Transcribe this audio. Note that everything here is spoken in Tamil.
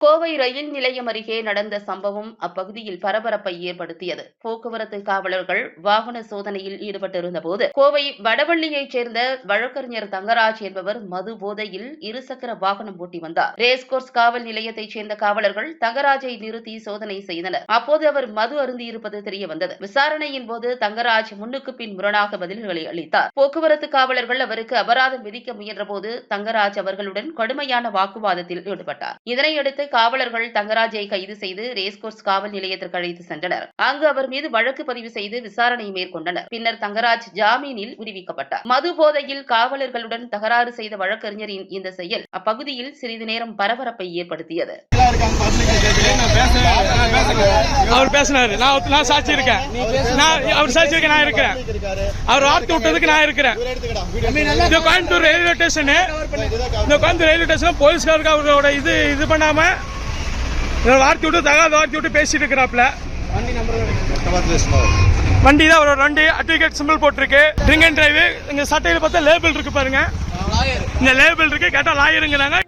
கோவை ரயில் நிலையம் அருகே நடந்த சம்பவம் அப்பகுதியில் பரபரப்பை ஏற்படுத்தியது. போக்குவரத்து காவலர்கள் வாகன சோதனையில் ஈடுபட்டிருந்த போது கோவை வடவள்ளியைச் சேர்ந்த வழக்கறிஞர் தங்கராஜ் என்பவர் மது போதையில் இருசக்கர வாகனம் ஓட்டி வந்தார். ரேஸ்கோர்ஸ் காவல் நிலையத்தைச் சேர்ந்த காவலர்கள் தங்கராஜை நிறுத்தி சோதனை செய்தனர். அப்போது அவர் மது அருந்தியிருப்பது தெரிய வந்தது விசாரணையின் போது தங்கராஜ் முன்னுக்கு பின் முரணாக பதில்களை அளித்தார். போக்குவரத்து காவலர்கள் அவருக்கு அபராதம் விதிக்க முயன்றபோது தங்கராஜ் அவர்களுடன் கடுமையான வாக்குவாதத்தில் ஈடுபட்டார். இதனையடுத்து காவலர்கள் தங்கராஜை கைது செய்து ரேஸ்கோர்ஸ் காவல் நிலையத்திற்கு அழைத்து சென்றனர். அங்கு அவர் மீது வழக்கு பதிவு செய்து விசாரணை மேற்கொண்டனர். பின்னர் தங்கராஜ் ஜாமீனில் விடுவிக்கப்பட்டார். மது போதையில் காவலர்களுடன் தகராறு செய்த வழக்கறிஞரின் இந்த செயல் அப்பகுதியில் சிறிது நேரம் பரபரப்பை ஏற்படுத்தியது. அவர் பேசினாரு. நான் நான் சாட்சி இருக்கேன் நான் அவர் சாட்சி இருக்க நான் இருக்கிறேன். அவர் வார்த்தை விட்டதுக்கு நான் இருக்கிறேன். இந்த கோயம்புத்தூர் ரயில்வே ஸ்டேஷனு இந்த கோயம்புத்தூர் ரயில்வே ஸ்டேஷன் போலீஸ்காருக்கு அவரோட இது இது பண்ணாம வார்த்தை விட்டு தகாத வார்த்தை விட்டு பேசிட்டு இருக்கிறாப்ல வண்டி தான் அவரோட வண்டி அட்வொகேட் சிம்பிள் போட்டிருக்கு. ட்ரிங்க் அண்ட் டிரைவ் இங்க சட்டையில பார்த்தா லேபிள் இருக்கு பாருங்க. இந்த லேபிள் இருக்கு கேட்டா லாயருங்கிறாங்க.